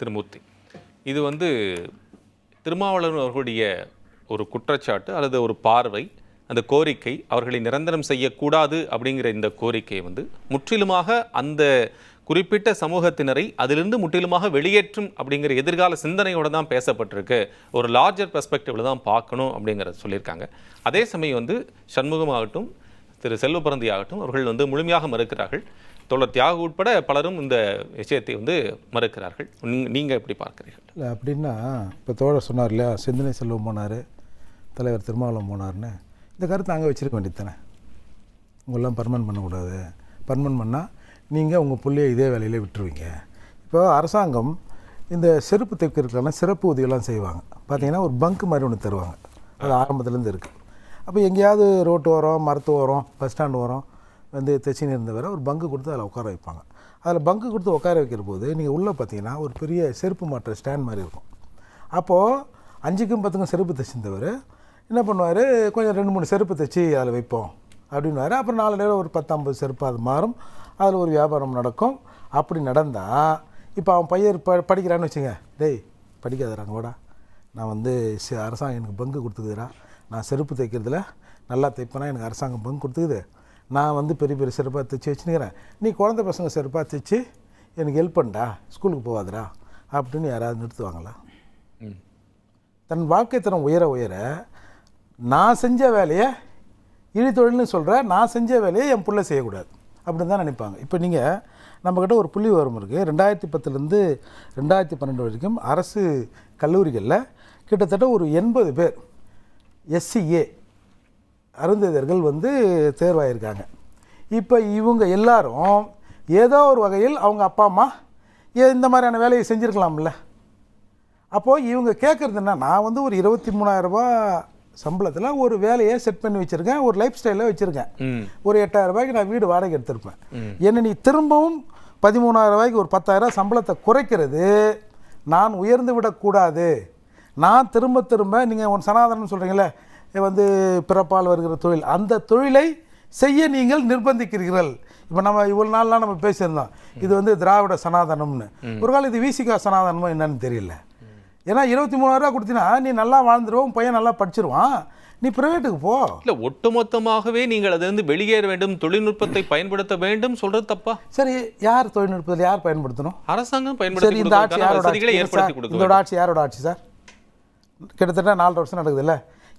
திருமூர்த்தி. இது வந்து திருமாவளவன் அவர்களுடைய ஒரு குற்றச்சாட்டு அல்லது ஒரு பார்வை அந்த கோரிக்கை அவர்களை நிரந்தரம் செய்யக்கூடாது அப்படிங்கிற இந்த கோரிக்கை வந்து முற்றிலுமாக அந்த குறிப்பிட்ட சமூகத்தினரை அதிலிருந்து முற்றிலுமாக வெளியேற்றும் அப்படிங்கிற எதிர்கால சிந்தனையோடு தான் பேசப்பட்டிருக்கு. ஒரு லார்ஜர் பெர்ஸ்பெக்டிவில் தான் பார்க்கணும் அப்படிங்கிறத சொல்லியிருக்காங்க. அதே சமயம் வந்து சண்முகமாகட்டும் திரு செல்வபரந்தி ஆகட்டும் அவர்கள் வந்து முழுமையாக மறுக்கிறார்கள். தோழர் தியாகு உட்பட பலரும் இந்த விஷயத்தை வந்து மறுக்கிறார்கள். நீங்கள் எப்படி பார்க்கிறீர்கள்? இல்லை அப்படின்னா இப்போ தோழர் சொன்னார் இல்லையா சிந்தனை செல்வம் போனார் தலைவர் திருமாவளம் போனார்னு இந்த கருத்தை அங்கே வச்சிருக்க வேண்டியது தானே உங்களெலாம் பர்மனன்ட் பண்ணக்கூடாது. பர்மனன்ட் பண்ணால் நீங்கள் உங்கள் பிள்ளையை இதே வேலையில் விட்டுருவீங்க. இப்போ அரசாங்கம் இந்த செருப்பு தைக்கிறதுக்கான சிறப்பு உதவியெல்லாம் செய்வாங்க. பார்த்தீங்கன்னா ஒரு பங்க் மாதிரி ஒன்று தருவாங்க. அது ஆரம்பத்துலேருந்து இருக்குது அப்போ எங்கேயாவது ரோட்டு ஓரம் மரத்து ஓரம் பஸ் ஸ்டாண்டு ஓரம் வந்து தைச்சின்னு இருந்தவரை ஒரு பங்கு கொடுத்து அதில் உட்கார வைப்பாங்க. அதில் பங்கு கொடுத்து உட்கார வைக்கிற போது நீங்கள் உள்ளே பார்த்தீங்கன்னா ஒரு பெரிய செருப்பு மாற்ற ஸ்டாண்ட் மாதிரி இருக்கும். அப்போது அஞ்சுக்கும் பத்துக்கும் செருப்பு தைச்சிருந்தவர் என்ன பண்ணுவார்? கொஞ்சம் ரெண்டு மூணு செருப்பு தைச்சி அதில் வைப்போம் அப்படின்னுவாரு. அப்புறம் நாலு நேரம் ஒரு பத்தம்பது செருப்பு அது மாறும். அதில் ஒரு வியாபாரம் நடக்கும். அப்படி நடந்தால் இப்போ அவன் பையன் ப படிக்கிறான்னு வச்சுங்க. டேய் படிக்காதறாங்க கூட நான் வந்து அரசாங்கம் எனக்கு பங்கு கொடுத்துக்குதுடா. நான் செருப்பு தைக்கிறதுல நல்லா தைப்பேனா எனக்கு அரசாங்கம் பங்கு கொடுத்துக்குது. நான் வந்து பெரிய பெரிய செருப்பாக தைச்சி வச்சுனுக்கிறேன். நீ குழந்தை பசங்க செருப்பாக தைச்சி எனக்கு ஹெல்ப் பண்ணடா ஸ்கூலுக்கு போகாதடா. அப்படின்னு யாராவது நிறுத்துவாங்களா? ம். தன் வாழ்க்கை தரம் உயர உயர நான் செஞ்ச வேலையை இழித்தொழில்னு சொல்கிற நான் செஞ்ச வேலையை என் புள்ள செய்யக்கூடாது. அப்படின்னு தான் நினைப்பாங்க. இப்போ நீங்கள் நம்மக்கிட்ட ஒரு புள்ளி விவரம் இருக்குது ரெண்டாயிரத்தி பத்துலேருந்து ரெண்டாயிரத்தி பன்னெண்டு வரைக்கும் அரசு கல்லூரிகளில் கிட்டத்தட்ட ஒரு எண்பது பேர் எஸ்சிஏ அருந்ததியர்கள் வந்து தேர்வாயிருக்காங்க. இப்போ இவங்க எல்லாரும் ஏதோ ஒரு வகையில் அவங்க அப்பா அம்மா இந்த மாதிரியான வேலையை செஞ்சுருக்கலாம்ல. அப்போது இவங்க கேட்குறது என்ன நான் வந்து ஒரு இருபத்தி மூணாயிரரூபா சம்பளத்தில் ஒரு வேலையை செட் பண்ணி வச்சுருக்கேன் ஒரு லைஃப் ஸ்டைலில் வச்சுருக்கேன். ஒரு எட்டாயிரம் ரூபாய்க்கு நான் வீடு வாடகை எடுத்திருப்பேன். என்ன நீ திரும்பவும் பதிமூணாயிரம் ரூபாய்க்கு ஒரு பத்தாயிரம் சம்பளத்தை குறைக்கிறது நான் உயர்ந்து விடக்கூடாது. நான் திரும்ப திரும்ப நீங்கள் ஒன்று சனாதனம் சொல்கிறீங்களே வந்து பிறப்பால் வருகிற தொழில். அந்த தொழிலை செய்ய நீங்கள் நிர்பந்திக்கிறீர்கள். இப்போ நம்ம இவ்வளோ நாள்லாம் நம்ம பேசியிருந்தோம். இது வந்து திராவிட சனாதனம்னு. ஒரு காலம் இது விசிகா சனாதனமோ என்னன்னு தெரியல. ஏன்னா இருபத்தி மூணாயிரரூவா கொடுத்தீங்கன்னா நீ நல்லா வாழ்ந்துருவோம் பையன் நல்லா படிச்சிருவான். நீ ப்ரைவேட்டுக்கு போ. இல்ல ஒட்டுமொத்தமாகவே நீங்கள் அதிலிருந்து வெளியேற வேண்டும் தொழில்நுட்பத்தை பயன்படுத்த வேண்டும் சொல்றது தப்பா? சரி யார் தொழில்நுட்பத்தில் யார் பயன்படுத்தணும்? அரசாங்கம் பயன்படுத்தி இந்த ஆட்சி யாரோட ஆட்சி? சார், இதோட ஆட்சி யாரோட ஆட்சி சார்? கிட்டத்தட்ட நாலரை வருஷம் நடக்குதுல்ல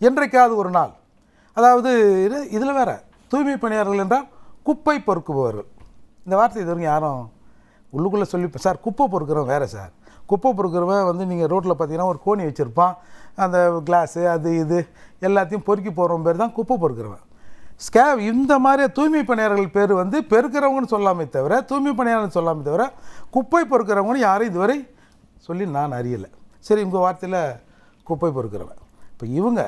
என்றைக்காவது ஒரு நாள். அதாவது இது இதில் வேற தூய்மை பணியாளர்கள் என்றால் குப்பை பொறுக்குபவர்கள். இந்த வார்த்தை இது வரைக்கும் யாரும் உள்ளுக்குள்ளே சொல்லி சார் குப்பை பொறுக்கிறவன் வேறு சார். குப்பை பொறுக்கிறவன் வந்து நீங்கள் ரோட்டில் பார்த்தீங்கன்னா ஒரு கோணி வச்சுருப்பான். அந்த கிளாஸு அது இது எல்லாத்தையும் பொறுக்கி போகிறவன் பேர் தான் குப்பை பொறுக்கிறவன். ஸ்கேப் இந்த மாதிரி தூய்மை பணியாளர்கள் பேர் வந்து பெருக்கிறவங்கன்னு சொல்லாமே தவிர தூய்மை பணியாளர்னு சொல்லாமே தவிர குப்பை பொறுக்கிறவங்கன்னு யாரும் இதுவரை சொல்லி நான் அறியலை. சரி உங்கள் வார்த்தையில் குப்பை பொறுக்கிறவன். இப்போ இவங்க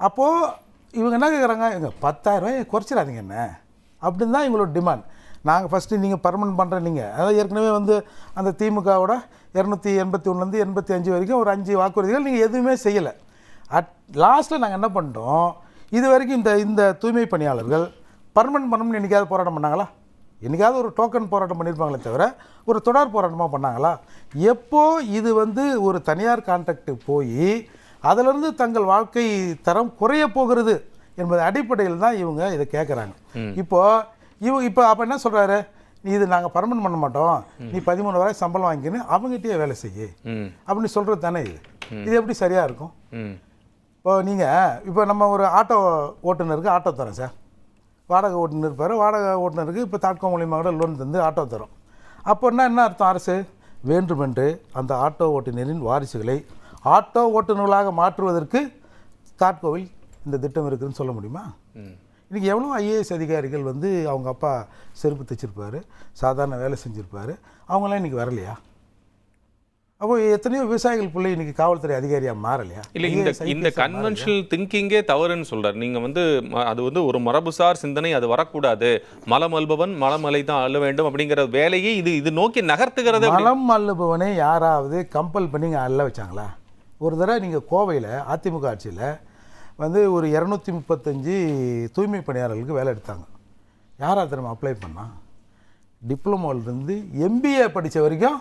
அப்போது இவங்க என்ன கேட்குறாங்க எங்க பத்தாயிரரூவாயை குறைச்சிடாதீங்க என்ன? அப்படின்னு தான் இவங்களோட டிமாண்ட் நாங்கள் ஃபஸ்ட்டு நீங்கள் பர்மனன்ட் பண்ணுற நீங்கள் அதாவது ஏற்கனவே வந்து அந்த திமுகவோட இரநூத்தி எண்பத்தி ஒன்றுலேருந்து எண்பத்தி அஞ்சு வரைக்கும் ஒரு அஞ்சு வாக்குறுதிகள் நீங்கள் எதுவுமே செய்யலை. அட் லாஸ்ட்டில் நாங்கள் என்ன பண்ணிட்டோம்? இது வரைக்கும் இந்த இந்த தூய்மை பணியாளர்கள் பர்மனன்ட் பண்ணணும்னு என்றைக்காவது போராட்டம் பண்ணாங்களா? என்றைக்காவது ஒரு டோக்கன் போராட்டம் பண்ணியிருப்பாங்களே தவிர ஒரு தொடர் போராட்டமாக பண்ணாங்களா? எப்போது இது வந்து ஒரு தனியார் கான்ட்ராக்ட் போய் அதிலிருந்து தங்கள் வாழ்க்கை தரம் குறைய போகிறது என்பது அடிப்படையில் தான் இவங்க இதை கேட்குறாங்க. இப்போ இவங்க இப்போ அப்போ என்ன சொல்கிறாரு இது நாங்கள் பர்மனன்ட் பண்ண மாட்டோம். நீ பதிமூணு வரை சம்பளம் வாங்கிக்கின்னு அவங்ககிட்டயே வேலை செய்யு. அப்படின்னு சொல்கிறது தானே இது? இது எப்படி சரியாக இருக்கும்? இப்போ நீங்கள் இப்போ நம்ம ஒரு ஆட்டோ ஓட்டுநருக்கு ஆட்டோ தரோம் சார். வாடகை ஓட்டுநர் இருப்பார். வாடகை ஓட்டுநருக்கு இப்போ தாட்கோ மூலியமாக கூட லோன் தந்து ஆட்டோ தரோம். அப்போன்னா என்ன அர்த்தம் அரசு? வேண்டுமென்று அந்த ஆட்டோ ஓட்டுநரின் வாரிசுகளை ஆட்டோ ஓட்டுநர்களாக மாற்றுவதற்கு தாட்கோவில் இந்த திட்டம் இருக்குதுன்னு சொல்ல முடியுமா? ம். இன்றைக்கி எவ்வளோ ஐஏஎஸ் அதிகாரிகள் வந்து அவங்க அப்பா செருப்பு தைச்சிருப்பாரு சாதாரண வேலை செஞ்சுருப்பாரு அவங்களாம் இன்றைக்கி வரலையா? அப்போ எத்தனையோ விவசாயிகள் பிள்ளை இன்றைக்கி காவல்துறை அதிகாரியாக மாறலையா? இல்ல இந்த இந்த கன்வென்ஷனல் திங்கிங்கே தவறுன்னு சொல்றாரு. நீங்க வந்து அது வந்து ஒரு மரபுசார் சிந்தனை அது வரக்கூடாது. மலம் அல்பவன் மலமலை தான் அள்ள வேண்டும் அப்படிங்கிற வேலையை இது இது நோக்கி நகர்த்துகிறது மலம் அள்ளுபவனை யாராவது கம்பல் பண்ணி அள்ள வச்சாங்களா? ஒரு தடவை நீங்கள் கோவையில் அதிமுக ஆட்சியில் வந்து ஒரு இரநூத்தி முப்பத்தஞ்சு தூய்மை பணியாளர்களுக்கு வேலை எடுத்தாங்க. யாராக திரும்ப அப்ளை பண்ணால் டிப்ளமோலேருந்து எம்பிஏ படித்த வரைக்கும்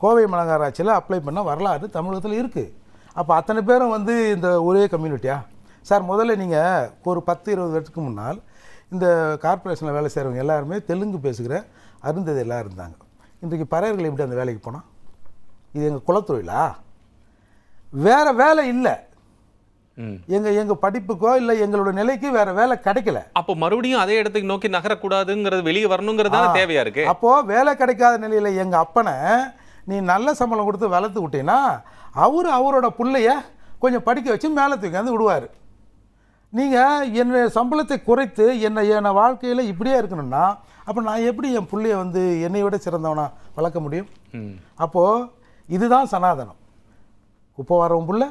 கோவை மாநகராட்சியில் அப்ளை பண்ண வரலாறு தமிழகத்தில் இருக்குது அப்போ அத்தனை பேரும் வந்து இந்த ஒரே கம்யூனிட்டியா சார் முதல்ல நீங்கள் ஒரு பத்து இருபது வருஷத்துக்கு முன்னால் இந்த கார்ப்பரேஷனில் வேலை செய்கிறவங்க எல்லாருமே தெலுங்கு பேசுகிற அருந்ததி எல்லாம் இருந்தாங்க. இன்றைக்கு பறையர்கள் எப்படி அந்த வேலைக்கு போனால் இது எங்கள் குலத்தொழிலா? வேறு வேலை இல்லை. ம். எங்கள் எங்கள் படிப்புக்கோ இல்லை எங்களோட நிலைக்கு வேறு வேலை கிடைக்கல. அப்போ மறுபடியும் அதே இடத்துக்கு நோக்கி நகரக்கூடாதுங்கிறது வெளியே வரணுங்கிறது தானே தேவையா இருக்கு? அப்போது வேலை கிடைக்காத நிலையில் எங்கள் அப்பனை நீ நல்ல சம்பளம் கொடுத்து வளர்த்து விட்டீங்கன்னா அவர் அவரோட பிள்ளைய கொஞ்சம் படிக்க வச்சு மேலே தூக்கி விடுவார். நீங்கள் என்னுடைய சம்பளத்தை குறைத்து என்னை என் வாழ்க்கையில் இப்படியே இருக்கணும்னா அப்போ நான் எப்படி என் பிள்ளைய வந்து என்னை விட சிறந்தவனா வளர்க்க முடியும்? அப்போது இதுதான் சனாதனம். குப்பை வாரவன் புள்ள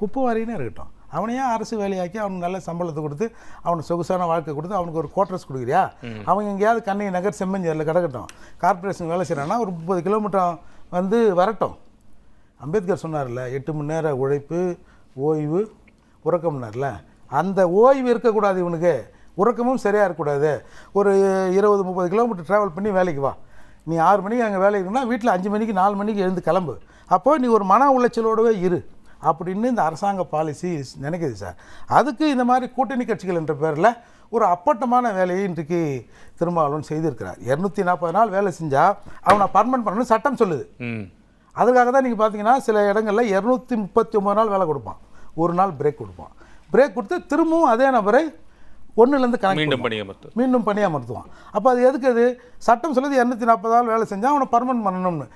குப்பை வாரினே இருக்கட்டும். அவனையே அரசு வேலையாக்கி அவனுக்கு நல்ல சம்பளத்தை கொடுத்து அவனுக்கு சொகுசான வாழ்க்கை கொடுத்து அவனுக்கு ஒரு குவார்டர்ஸ் கொடுக்குறியா? அவங்க எங்கேயாவது கண்ணை நகர் செம்மஞ்சேரியில் கிடக்கட்டும். கார்ப்பரேஷன் வேலை செய்கிறான்னா ஒரு முப்பது கிலோமீட்டர் வந்து வரட்டும். அம்பேத்கர் சொன்னார்ல எட்டு மணி நேர உழைப்பு ஓய்வு உறக்கம்னார்ல. அந்த ஓய்வு இருக்கக்கூடாது இவனுக்கு. உறக்கமும் சரியாக இருக்கக்கூடாது. ஒரு இருபது முப்பது கிலோமீட்டர் ட்ராவல் பண்ணி வேலைக்கு வா. நீ ஆறு மணிக்கு அங்கே வேலைக்கு இருக்குன்னா வீட்டில் அஞ்சு மணிக்கு நாலு மணிக்கு எழுந்து கிளம்பு. அப்போ நீ ஒரு மன உளைச்சலோடவே இரு அப்படின்னு இந்த அரசாங்க பாலிசி நினைக்குது சார் அதுக்கு இந்த மாதிரி கூட்டணி கட்சிகள் என்ற பேரில் ஒரு அப்பட்டமான வேலையை இன்றைக்கு திருமாவளவன் செய்திருக்கிறார். இரநூத்தி நாற்பது நாள் வேலை செஞ்சால் அவனை பர்மனெண்ட் பண்ணணும்னு சட்டம் சொல்லுது. அதுக்காக தான் நீங்கள் பார்த்தீங்கன்னா சில இடங்களில் இரநூத்தி முப்பத்தி ஒம்பது நாள் வேலை கொடுப்பான். ஒரு நாள் பிரேக் கொடுப்பான். பிரேக் கொடுத்து திரும்பவும் அதே நபரை ஒன்றுலேருந்து கனெக்ட் மீண்டும் பணியமர்த்து மீண்டும் பணியமர்த்துவான். அப்போ அது எதுக்கு அது சட்டம் சொல்லுது இரநூத்தி நாற்பது நாள் வேலை செஞ்சால் அவனை பர்மனெண்ட் பண்ணணும்னு.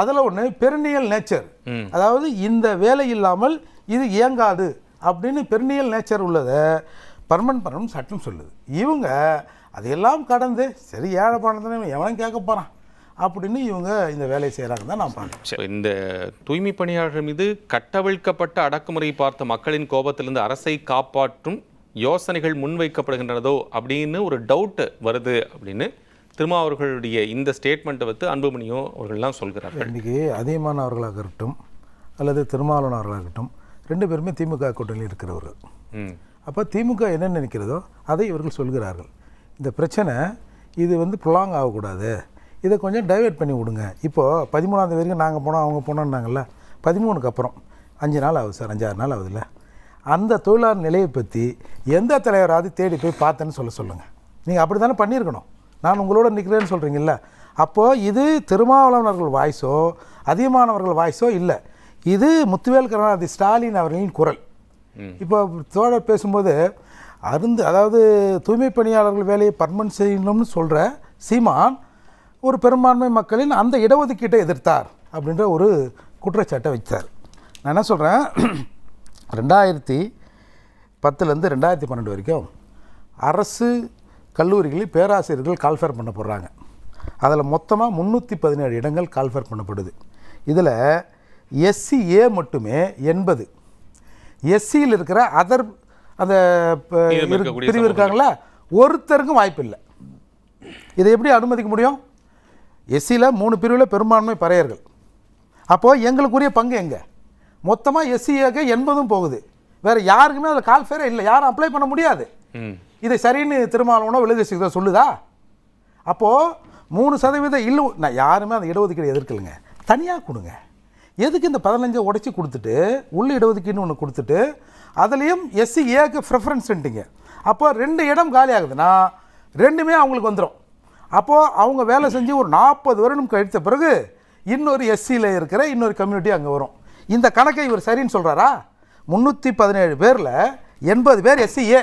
அதில் ஒன்று பெருநியல் நேச்சர். அதாவது இந்த வேலை இல்லாமல் இது இயங்காது அப்படின்னு பெருநியல் நேச்சர் உள்ளதை பர்மனெண்ட் பண்ணணும்னு சட்டம் சொல்லுது. இவங்க அதையெல்லாம் கடந்து சரி ஏழை பணத்தின எவனும் கேட்க போகிறான் அப்படின்னு இவங்க இந்த வேலையை செய்கிறாங்க தான் நான் பார்க்குறேன். இந்த தூய்மை பணியாளர் மீது கட்டவிழ்க்கப்பட்ட அடக்குமுறை பார்த்த மக்களின் கோபத்திலிருந்து அரசை காப்பாற்றும் யோசனைகள் முன்வைக்கப்படுகின்றனதோ அப்படின்னு ஒரு டவுட் வருது அப்படின்னு திருமாவர்களுடைய இந்த ஸ்டேட்மெண்ட்டை வந்து அன்புமணியோ அவர்கள்லாம் சொல்கிறார்கள். இன்றைக்கி அதிகமான அவர்களாக இருக்கட்டும் அல்லது திருமாவளவன் அவர்களாக இருக்கட்டும் ரெண்டு பேருமே திமுக கூட்டணியில் இருக்கிறவர்கள். அப்போ திமுக என்ன நினைக்கிறதோ அதை இவர்கள் சொல்கிறார்கள். இந்த பிரச்சனை இது வந்து புலாங் ஆகக்கூடாது. இதை கொஞ்சம் டைவர்ட் பண்ணி விடுங்க. இப்போது பதிமூணாம் தேதி வரைக்கும் நாங்கள் போனோம் அவங்க போனோம்னாங்கல்ல பதிமூணுக்கு அப்புறம் அஞ்சு நாள் ஆகுது சார் அஞ்சாறு நாள் ஆகுதுல்ல. அந்த தொழிலாளர் நிலையை பற்றி எந்த தலைவராவது தேடி போய் பார்த்தேன்னு சொல்ல சொல்லுங்கள் நீங்கள் அப்படி தானே பண்ணியிருக்கணும். நான் உங்களோட நிற்கிறேன்னு சொல்கிறீங்கல்ல அப்போது இது திருமாவளவன் அவர்கள் வாய்ஸோ அதிகமானவர்கள் வாய்ஸோ இல்லை. இது முத்துவேல் கருணாநிதி ஸ்டாலின் அவர்களின் குரல். இப்போ தோழர் பேசும்போது அருந்து அதாவது தூய்மை பணியாளர்கள் வேலையை பர்மனன்ட் செய்யணும்னு சொல்கிற சீமான் ஒரு பெரும்பான்மை மக்களின் அந்த இடஒதுக்கீட்டை எதிர்த்தார் அப்படின்ற ஒரு குற்றச்சாட்டை வச்சார் நான் என்ன சொல்கிறேன் ரெண்டாயிரத்தி பத்துலேருந்து ரெண்டாயிரத்தி பன்னெண்டு வரைக்கும் அரசு கல்லூரிகளில் பேராசிரியர்கள் கால்ஃபேர் பண்ண போடுறாங்க. அதில் மொத்தமாக முந்நூற்றி பதினேழு இடங்கள் கால்ஃபேர் பண்ணப்படுது. இதில் எஸ்சிஏ மட்டுமே எண்பது. எஸ்சியில் இருக்கிற அதர் அந்த பிரிவு இருக்காங்களா ஒருத்தருக்கும் வாய்ப்பு இல்லை. இதை எப்படி அனுமதிக்க முடியும்? எஸ்சியில் மூணு பிரிவில் பெரும்பான்மை பறையர்கள். அப்போது எங்களுக்குரிய பங்கு எங்கே? மொத்தமாக எஸ்சிஏக்கு எண்பதும் போகுது. வேறு யாருக்குமே அதில் கால் ஃபேரே இல்லை. யாரும் அப்ளை பண்ண முடியாது. இதை சரின்னு திருமாவளவனோ விழுது சொல்லுதா? அப்போது மூணு சதவீதம் இல்லை நான் யாருமே அந்த இடஒதுக்கீடு எதிர்க்கலைங்க. தனியாக கொடுங்க. எதுக்கு இந்த பதினஞ்சை உடச்சி கொடுத்துட்டு உள்ள இடஒதுக்கீடுன்னு ஒன்று கொடுத்துட்டு அதுலேயும் எஸ்சி ஏக்கு ப்ரிஃபரன்ஸ்ன்ட்டிங்க அப்போ ரெண்டு இடம் காலி ஆகுதுன்னா ரெண்டுமே அவங்களுக்கு வந்துடும் அப்போது அவங்க வேலை செஞ்சு ஒரு நாற்பது வருடம் கழித்த பிறகு இன்னொரு எஸ்சியில் இருக்கிற இன்னொரு கம்யூனிட்டி அங்கே வரும். இந்த கணக்கை இவர் சரின்னு சொல்கிறாரா முந்நூற்றி பதினேழு பேரில் எண்பது பேர் எஸ்சிஏ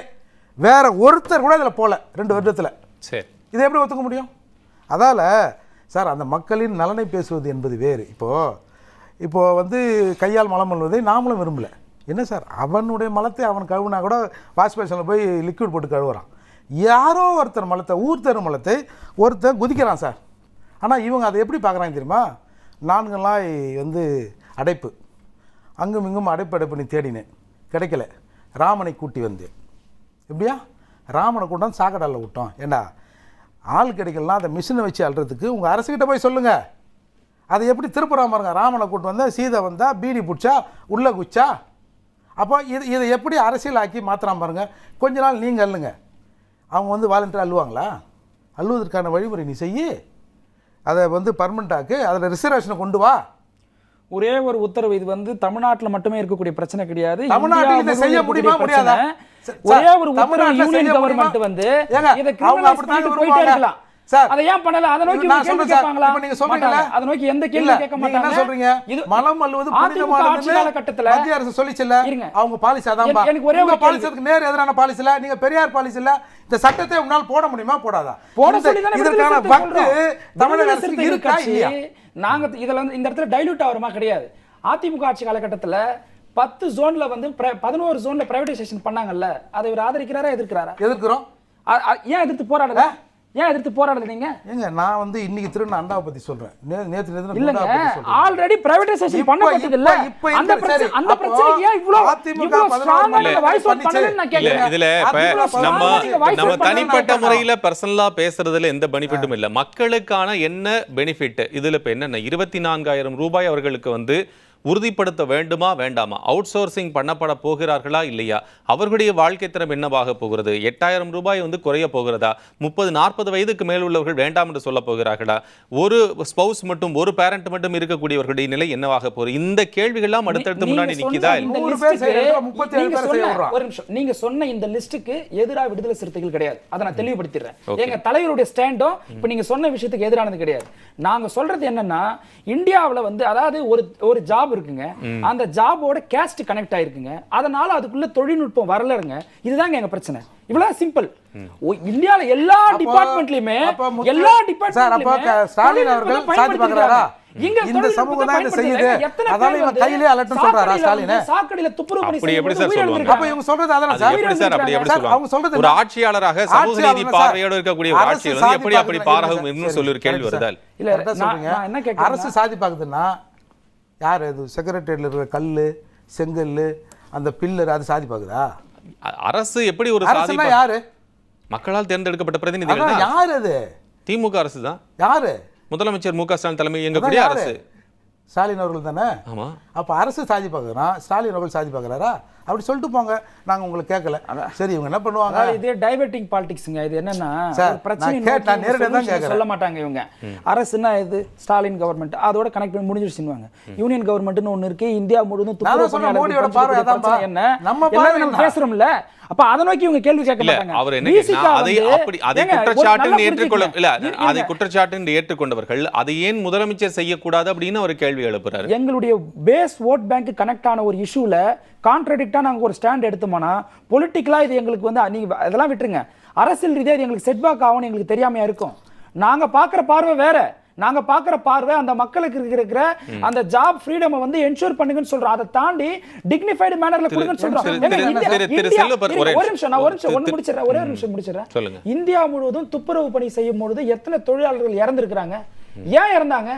வேற ஒருத்தர் கூட இதில் போகல ரெண்டு வருடத்தில். சரி. இதை எப்படி ஒத்துக்க முடியும்? அதால் சார் அந்த மக்களின் நலனை பேசுவது என்பது வேறு. இப்போது இப்போது வந்து கையால் மலம் பண்ணுவதை நாமளும் விரும்பல. என்ன சார் அவனுடைய மலத்தை அவன் கழுவுனா கூட வாஷ் பேஷனில் போய் லிக்விட் போட்டு கழுவுறான். யாரோ ஒருத்தர் மலத்தை ஊர் தெரு மலத்தை ஒருத்தர் குதிக்கிறான் சார். ஆனால் இவங்க அதை எப்படி பார்க்குறாங்க தெரியுமா? நான்கு நாள் வந்து அடைப்பு. அங்கும் இங்கும் அடைப்படைப்பினி தேடினேன். கிடைக்கல. ராமனை கூட்டி வந்தேன் எப்படியா? ராமனை கூட்டம் வந்து சாக்கடையில் விட்டோம். ஏண்டா? ஆள் கிடைக்கலாம் அந்த மிஷினை வச்சு அல்றதுக்கு உங்கள் அரசுக்கிட்ட போய் சொல்லுங்கள் அதை எப்படி திருப்புறாம பாருங்க. ராமனை கூட்டு வந்தால் சீதை வந்தால் பீடி பிடிச்சா உள்ளே குச்சா அப்போ இது இதை எப்படி அரசியலாக்கி மாத்திராம பாருங்க. கொஞ்ச நாள் நீங்கள் அல்லுங்க அவங்க வந்து வாலண்டியர் அள்ளுவாங்களா? அள்ளுவதற்கான வழிமுறை நீ செய்யி. அதை வந்து பர்மனெண்ட் ஆக்கு. அதில் ரிசர்வேஷனை கொண்டு வா. ஒரே ஒரு உத்தரவு இது வந்து தமிழ்நாட்டுல மட்டுமே இருக்கக்கூடிய பிரச்சனை கிடையாது தமிழ்நாட்டில் இதை செய்ய முடியுமா முடியாதா ஒரே ஒரு உத்தரவு யூனியன் கவர்மெண்ட்? வந்து இதை பண்ணிட்டு போயிட்டே. இருக்கலாம் சார், அதை ஏன் பண்ணல? அதை நோக்கி நான் சொல்றேன் சார், நீங்க சொல்றீங்கல்ல? மாட்டாங்க. அதை நோக்கி எந்த கேள்வி கேட்க நீங்க என்ன மாட்டாங்க? சொல்றீங்க? இது மலம் ஆட்சி புனிதமானதுன்னு காலகட்டத்துல மத்திய அரசு சொல்லிச்சுல்ல இருங்க. அவங்க பாலிசி அதான்பா. எனக்கு- ஒரே ஒரு. பாலிசிக்கு நேர் எதிரான பாலிசி இல்ல நீங்க பெரியார் பாலிசி இல்ல இந்த சட்டத்தை உங்களால் போட முடியுமா? போடாதா? போட சொல்லி தானே இதற்கான சிறுத்தைகள் தமிழக அரசுக்கு இருக்கா இல்லையா? நாங்க இதுல வந்து இந்த இடத்துல டைலூட் ஆகிறமா கிடையாது. அதிமுக ஆட்சி காலகட்டத்துல பத்து ஜோன்ல வந்து பதினோரு ஜோன்ல பிரைவேடைசேஷன் பண்ணாங்கல்ல. அதை இவர் ஆதரிக்கிறாரா எதிர்க்கிறாரா? எதிர்க்கிறோம். ஏன் எதிர்த்து போராடல? ஏன் எதிர்த்து போராடல நீங்க? ஏங்க நான் வந்து இன்னைக்கு திரும்ப அண்டாவை பத்தி சொல்றேன். நேத்து நேத்து இல்லங்க. ஆல்ரெடி பிரைவேடைசேஷன் இப்ப- பண்ணப்பட்டது இல்ல அந்த பிரச்சனை அந்த அப்போ பிரச்சனைக்கு ஏன் இவ்ளோ அதிமுக ஸ்ட்ராங்கா வாய்ஸ் அவுட். பண்ணலன்னு நான் இல்ல கேக்குறேன். இதுல நம்ம நம்ம தனிப்பட்ட. முறையில பர்சனலா பேசுறதுல எந்த பெனிஃபிட்டும் இல்ல. மக்களுக்கான என்ன பெனிஃபிட் இதுல இப்ப என்னென்ன? இருபத்தி நான்காயிரம் ரூபாய் அவர்களுக்கு வந்து உறுதிப்படுத்த வேண்டுமா வேண்டாமா? அவுட் சோர்சிங் பண்ணப்பட போகிறார்களா இல்லையா? அவர்களுடைய வாழ்க்கை தரம் என்னவாக போகிறது? எட்டாயிரம் ரூபாய் வந்து குறைய போகிறதா? முப்பது நாற்பது வயதுக்கு மேல் உள்ளவர்கள் வேண்டாம் என்று சொல்ல போகிறார்களா? ஒரு ஸ்பௌஸ் மட்டும் ஒரு பேரண்ட் மட்டும் இருக்கக்கூடியவர்களுடைய நிலை என்னவாக போகுது? இந்த கேள்விகள்லாம் அடுத்தடுத்து முன்னாடி சொன்ன நிக்குதா? இந்த நூறு பேர் லிஸ்டுக்கு செய்யறதுல முப்பத்தி ஏழு நீங்க சொன்ன- விடுறான். ஒரு நிமிஷம். நீங்க சொன்ன இந்த லிஸ்டுக்கு எதிரா விடுதலை சிறுத்தைகள் கிடையாது. அதை நான் தெளிவுபடுத்திடுறேன். எங்க தலைவருடைய ஸ்டாண்டும் இப்ப நீங்க சொன்ன விஷயத்துக்கு எதிரானது கிடையாது. நாங்க சொல்றது என்னன்னா இந்தியாவுல வந்து அதாவது ஒரு ஒரு ஜாப் இருக்குங்க அந்த ஜாபோட கேஸ்ட் கனெக்ட் ஆயிருக்குங்க அதனால அதுக்குள்ள தொழில்நுட்பம் வரலங்க இதுதாங்க எங்க பிரச்சனை இவ்வளவு சிம்பிள் இந்தியால எல்லா டிபார்ட்மெண்ட்லயுமே எல்லா சார், அப்போ க- ஸ்டாலின் அவர்கள் டிபார்ட்மெண்ட்லயுமே சாதி பார்க்கறாரா? இங்க இந்த சமூகம் தான் செய்யுது. அதனால இவன் கையிலே அலட்டுன்னு சொல்றாரா ஸ்டாலின்? சாக்கடையில துப்புரவு எப்படி சார். சொல்லுவாங்க? அப்ப இவங்க சொல்றது அதானே அது சார் எப்படி சார் அப்படி எப்படி சார், அவங்க சொல்றது ஒரு? ஆட்சியாளராக சமூக நீதி ஆட்சியாளர் சார், பார்வையோடு இருக்கக்கூடிய ஒரு எப்படி அப்படி பாரகம் இன்னும். சொல்லி ஒரு கேள்வி கரெக்ட் வருதா சார். இல்ல, நான்- என்ன அரசு சாதி பார்க்குதுன்னா யார் இது செக்ரட்டரியில் இருக்கிற கல்லு செங்கல்லு அந்த பில்லர் அது சாதி பார்க்குதா? அரசு எப்படி ஒரு சாதி யாரு? மக்களால் தேர்ந்தெடுக்கப்பட்ட பிரதிநிதிகள் யார் அது? திமுக அரசு தான். யாரு? முதலமைச்சர் மு க ஸ்டாலின் தலைமை யாரு? அரசு. ஸ்டாலின் அவர்கள் தானே? ஆமா. அப்ப அரசு சாதி பார்க்குறான் ஸ்டாலின் அவர்கள் சாதி பார்க்குறாரா? அப்படி சொல்லிட்டு போங்க. நாங்க உங்களுக்கு கேட்கல. சரி இவங்க என்ன பண்ணுவாங்க? இது டைவர்ட்டிங் பாலிடிக்ஸ்ங்க இது என்னன்னா ஒரு பிரச்சனை நான் கேட்டேன், நோக்கி நேரடியா தான். சொல்ல மாட்டாங்க இவங்க. அரசுன்னா இது ஸ்டாலின் கவர்மெண்ட் அதோட கனெக்ட் பண்ணி முடிஞ்சிருச்சுன்னு யூனியன் கவர்மெண்ட்னு ஒண்ணு இருக்கு. இந்தியா முழுவதும் மோடியோட பார்வை என்ன? நம்ம? பேசுறோம்ல. அப்ப அதை நோக்கி இவங்க கேள்வி கேட்க இல்ல மாட்டாங்க. அவர் என்ன அதை அப்படி அதை ஒரு நல்லா ஏற்றுக்கொள்ள இல்ல. அதை இருங்க. குற்றச்சாட்டுன்னு ஏற்றுக்கொண்டவர்கள் அதை ஏன் முதலமைச்சர் செய்யக்கூடாது அப்படின்னு அவர் கேள்வி எழுப்புறாரு. எங்களுடைய பேஸ் ஓட் பேங்க் கனெக்ட் ஆன ஒரு இஷ்யூல கான்ட்ரடிக்டா நாங்க ஒரு ஸ்டாண்ட் எடுத்தோம்னா பொலிட்டிக்கலா இது எங்களுக்கு வந்து நீங்க அதெல்லாம் விட்டுருங்க. அரசியல் ரீதியா இது எங்களுக்கு செட்பேக் ஆகும்னு எங்களுக்கு தெரியாமையா இருக்கும். நாங்க பாக்குற பார்வை வேற. நாங்க பாக்குற பார்வை அந்த மக்களுக்கு இருக்கிற அந்த ஜாப் ஃப்ரீடம் வந்து என்ஷூர் பண்ணுங்கன்னு சொல்றோம். அதை தாண்டி டிக்னிஃபைடு மேனர்ல கொடுங்கன்னு சொல்றோம். ஒரே நிமிஷம் நான் ஒரு நிமிஷம். ஒன்று முடிச்சிடறேன். ஒரே ஒரு நிமிஷம் முடிச்சிடறேன். இந்தியா முழுவதும் துப்புரவு பணி செய்யும் பொழுது எத்தனை தொழிலாளர்கள் இறந்திருக்கிறாங்க? ஏன் இறந்தாங்க?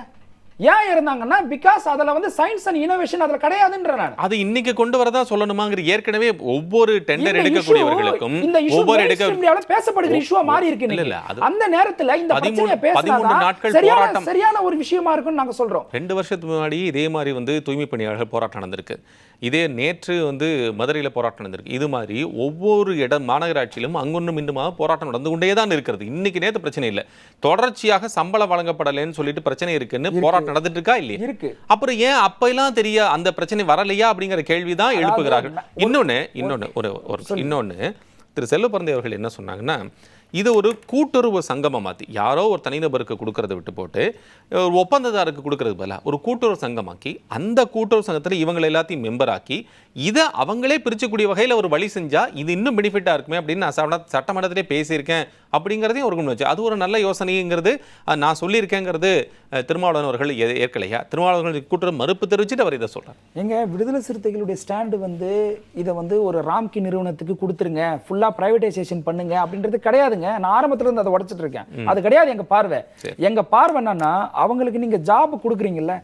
ஏன் இறந்தாங்கன்னா பிகாஸ் அதுல வந்து சயின்ஸ் அண்ட் இனோவேஷன் அதுல கிடையாதுன்ற நான். அது இன்னைக்கு கொண்டு வரதா சொல்லணுமாங்கிற ஏற்கனவே ஒவ்வொரு டெண்டர் எடுக்கக்கூடியவர்களுக்கும் இந்த ஒவ்வொரு எடுக்க media-ல பேசப்படுகிற இஷ்யூவா மாறி இருக்கு இல்ல, அந்த நேரத்துல இந்த பிரச்சனையை பேசினா நாட்கள் போராட்டம். சரியான ஒரு விஷயமா இருக்கும்னு நாங்க சொல்றோம். ரெண்டு வருஷத்துக்கு முன்னாடி இதே மாதிரி வந்து தூய்மை பணியாளர்கள் போராட்டம் நடந்திருக்கு. இதே நேற்று வந்து மதுரையில் போராட்டம் நடந்திருக்கு. இது மாதிரி ஒவ்வொரு இடம் மாநகராட்சியிலும் அங்கொன்றும் இன்றுமாக போராட்டம் நடந்து கொண்டே தான் இருக்கிறது. இன்னைக்கு நேற்று பிரச்சனை இல்லை. தொடர்ச்சியாக சம்பளம் வழங்கப்படலைன்னு சொல்லிட்டு பிரச்சனை இருக்குன்னு போராட்டம் நடந்துட்டு இருக்கா இல்லையா? இருக்கு. அப்புறம் ஏன் அப்பெல்லாம் தெரிய அந்த பிரச்சனை வரலையா அப்படிங்கிற கேள்வி தான் எழுப்புகிறார்கள். இன்னொன்னு இன்னொன்னு ஒரு ஒரு இன்னொன்னு திரு செல்வ அவர்கள் என்ன சொன்னாங்கன்னா இது ஒரு கூட்டுறவு சங்கமாக மாற்றி யாரோ ஒரு தனிநபருக்கு கொடுக்கறத விட்டு போட்டு ஒரு ஒப்பந்ததாருக்கு கொடுக்கறது பதிலாக ஒரு கூட்டுறவு சங்கமாக்கி அந்த கூட்டுறவு சங்கத்தில் இவங்களை எல்லாத்தையும் மெம்பர் ஆக்கி இதை அவங்களே பிரிச்சக்கூடிய வகையில் ஒரு வழி செஞ்சால் இது இன்னும் பெனிஃபிட்டாக இருக்குமே அப்படின்னு நான் சட்ட- சட்டமன்றத்திலே பேசியிருக்கேன் அப்படிங்கிறதையும் ஒரு வச்சு அது ஒரு நல்ல யோசனைங்கிறது நான் சொல்லியிருக்கேங்கிறது திருமாவளவன் அவர்கள் ஏ- ஏற்கலையா? திருமாவளவன் கூட்டுறவு மறுப்பு தெரிவிச்சுட்டு அவர் இதை சொல்கிறார் எங்கள் விடுதலை சிறுத்தைகளுடைய ஸ்டாண்டு வந்து இதை வந்து ஒரு ராம்கி நிறுவனத்துக்கு கொடுத்துருங்க ஃபுல்லாக ப்ரைவேட்டைசேஷன் பண்ணுங்க அப்படின்றது கிடையாது. கிடையாதுங்க நான் ஆரம்பத்துல இருந்து அதை உடைச்சிட்டு இருக்கேன். அது கிடையாது எங்க பார்வை. எங்க பார்வை என்னன்னா அவங்களுக்கு நீங்க ஜாப் கொடுக்குறீங்கல்ல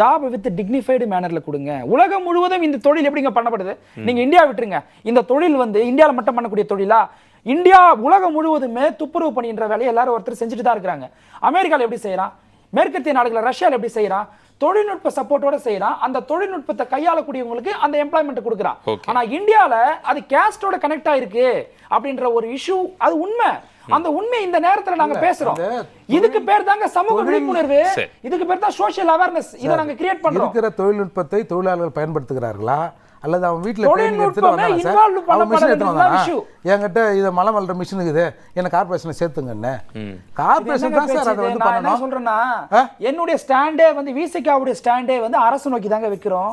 ஜாப் வித் டிக்னிஃபைடு மேனர்ல கொடுங்க. உலகம் முழுவதும் இந்த தொழில் எப்படிங்க பண்ணப்படுது? நீங்க இந்தியா விட்டுருங்க. இந்த தொழில் வந்து இந்தியாவில் மட்டும் பண்ணக்கூடிய தொழிலா? இந்தியா உலகம் முழுவதுமே துப்புரவு பணின்ற வேலையை எல்லாரும் ஒருத்தர் செஞ்சுட்டு தான் இருக்கிறாங்க. அமெரிக்கால எப்படி செய்யறான்? மேற்கத்திய நாடுகள் ரஷ்யால எப்படி செய்யறான்? தொழில்நுட்ப சப்போர்ட்டோட செய்யறான். அந்த தொழில்நுட்பத்தை கையாளக்கூடியவங்களுக்கு அந்த எம்ப்ளாய்மெண்ட் கொடுக்குறான். ஆனா இந்தியால அது கேஸ்டோட கனெக்ட் ஆயிருக்கு அப்படின்ற ஒரு இஷ்யூ அது உண்மை. அந்த உண்மை இந்த நேரத்துல நாங்க பேசுறோம். இதுக்கு பேர் தாங்க சமூக விழிப்புணர்வு. இதுக்கு பேர் தான் சோஷியல் அவேர்னஸ் இதை நாங்க கிரியேட் பண்றோம். இருக்கிற தொழில்நுட்பத்தை தொழிலாளர்கள் பயன்படுத்துகிறார்களா? அல்லது அவன் வீட்டில் ட்ரைனிங் எடுத்துட்டு தொழில்நுட்பமே வந்தானா சார்? அவன் மிஷின் எடுத்துட்டு வந்தானா. என்கிட்ட இதை மலம் வளர்ற மிஷின் இருக்குது. என்ன கார்பரேஷனை சேர்த்துங்கன்னு கார்பரேஷன் தான் சார் அதை வந்து பண்ணணும். சொல்றேன்னா? என்னுடைய ஸ்டாண்டே வந்து விசிகாவுடைய ஸ்டாண்டே வந்து அரசு நோக்கி தாங்க வைக்கிறோம்.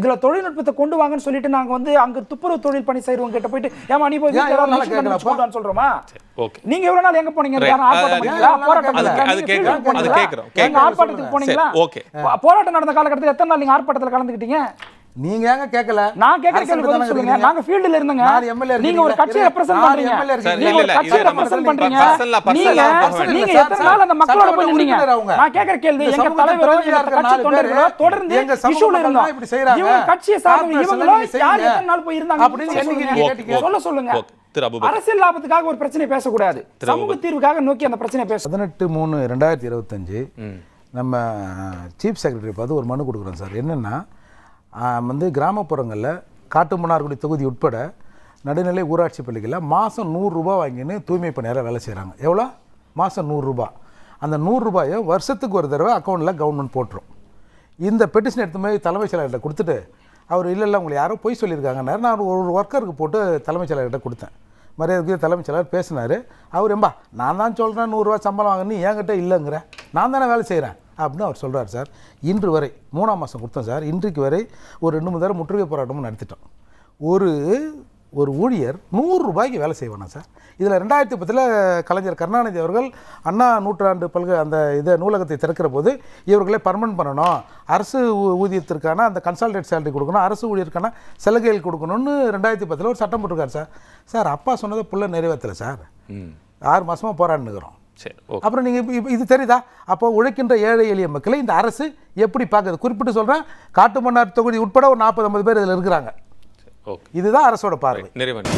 இதுல தொழில்நுட்பத்தை கொண்டு வாங்கன்னு சொல்லிட்டு நாங்க வந்து அங்க துப்புரவு தொழில் பணி செய்றவங்க கிட்ட போயிட்டு ஏமா நீ போய் வான்னு சொல்றோமா? ஓகே நீங்க எவ்வளவு நாள் எங்க போனீங்க? அது போனீங்களா? போராட்டம் நடந்த காலகட்டத்தில் எத்தனை நாள் நீங்க ஆர்ப்பாட்டத்துல கலந்துக்கிட்டீங்க? நீங்க ஏங்க கேட்கல நான் கேட்கிற கேள்வி பதில் தானே சொல்லுங்க. நாங்க ஃபீல்ட்ல இருந்தங்க நான் நீங்க ஒரு. கட்சியை ரெப்ரசன்ட் நான் பண்றீங்க. நீங்க ஒரு இல்ல, ரெப்ரசன்ட் பண்றீங்க நீங்க. நீங்க எத்தனை நாள் அந்த மக்களோட போய் நின்னீங்க. நான் கேட்கிற கேள்வி எங்க தலைவரோ எங்க கட்சி தொண்டர்களோ பேரு, தொடர்ந்து இஷ்யூல தான் இப்படி செய்றாங்க. இவங்க கட்சியை சார்ந்த கார்ப்பரேஷன்ல இவங்களோ யார். எத்தனை நாள் போய் இருந்தாங்க அப்படின்னு. நீங்க கேட்டீங்க? சொல்ல சொல்லுங்க ஓகே. திரு அபுபக்கர். அரசியல் லாபத்துக்காக ஒரு பிரச்சனை பேசக்கூடாது சமூக தீர்வுக்காக நோக்கி அந்த பிரச்சனை பேச பதினெட்டு மூணு ரெண்டாயிரத்தி இருபத்தஞ்சு நம்ம சீஃப் செக்ரட்டரி பார்த்து ஒரு மனு கொடுக்குறோம் சார் என்னென்னா வந்து கிராமப்புறங்களில் காட்டுமன்னார்குடி தொகுதி உட்பட நடுநிலை ஊராட்சி பள்ளிகளில் மாதம் நூறுரூபா வாங்கின்னு தூய்மை பணியார வேலை செய்கிறாங்க எவ்வளோ? மாதம் நூறுரூபா அந்த நூறுரூபாயை வருஷத்துக்கு ஒரு தடவை அக்கௌண்ட்டில் கவர்மெண்ட் போட்டுரும். இந்த பெட்டிஷன் எடுத்து போய் தலைமைச் செயலர்கிட்ட கொடுத்துட்டு அவர் இல்லை இல்லை உங்களை யாரோ பொய் சொல்லியிருக்காங்கன்னாரு. நான் ஒரு ஒர்க்கருக்கு போட்டு தலைமைச் செயலர்கிட்ட கொடுத்தேன். மரியாதைக்கு தலைமைச் செயலர் பேசினார். அவர் எம்பா நான் தான் சொல்கிறேன் நூறுரூவா சம்பளம் வாங்கன்னு என்கிட்ட இல்லைங்கிற. நான் தானே வேலை செய்கிறேன் அப்படின்னு அவர் சொல்கிறார் சார். இன்று வரை மூணாம் மாதம் கொடுத்தோம் சார். இன்றைக்கு வரை ஒரு ரெண்டு மூணு தடவை முற்றுகை போராட்டமும் நடத்திட்டோம். ஒரு ஒரு ஊழியர் நூறு ரூபாய்க்கு வேலை செய்வானா சார்? இதில் ரெண்டாயிரத்தி பத்தில் கலைஞர் கருணாநிதி அவர்கள் அண்ணா நூற்றாண்டு பல்க அந்த இதை நூலகத்தை திறக்கிற போது இவர்களே பர்மனன்ட் பண்ணணும். அரசு ஊதியத்திற்கான அந்த கன்சால்டேட் சேலரி கொடுக்கணும். அரசு ஊழியருக்கான சலுகைகள் கொடுக்கணும்னு ரெண்டாயிரத்தி பத்தில் ஒரு சட்டம் போட்டிருக்காரு சார். சார் அப்பா சொன்னதை புள்ள நிறைவேற்றலை சார். ஆறு மாதமாக போராடினுக்கிறோம் சரி அப்புறம் நீங்கள் இது தெரியுதா? அப்போ உழைக்கின்ற ஏழை எளிய மக்களை இந்த அரசு எப்படி பார்க்குது? குறிப்பிட்டு சொல்கிறேன் காட்டுமன்னார் தொகுதி உட்பட ஒரு நாற்பது ஐம்பது பேர் இதில் இருக்கிறாங்க. இதுதான் அரசோட பார்வை. நிறைவன்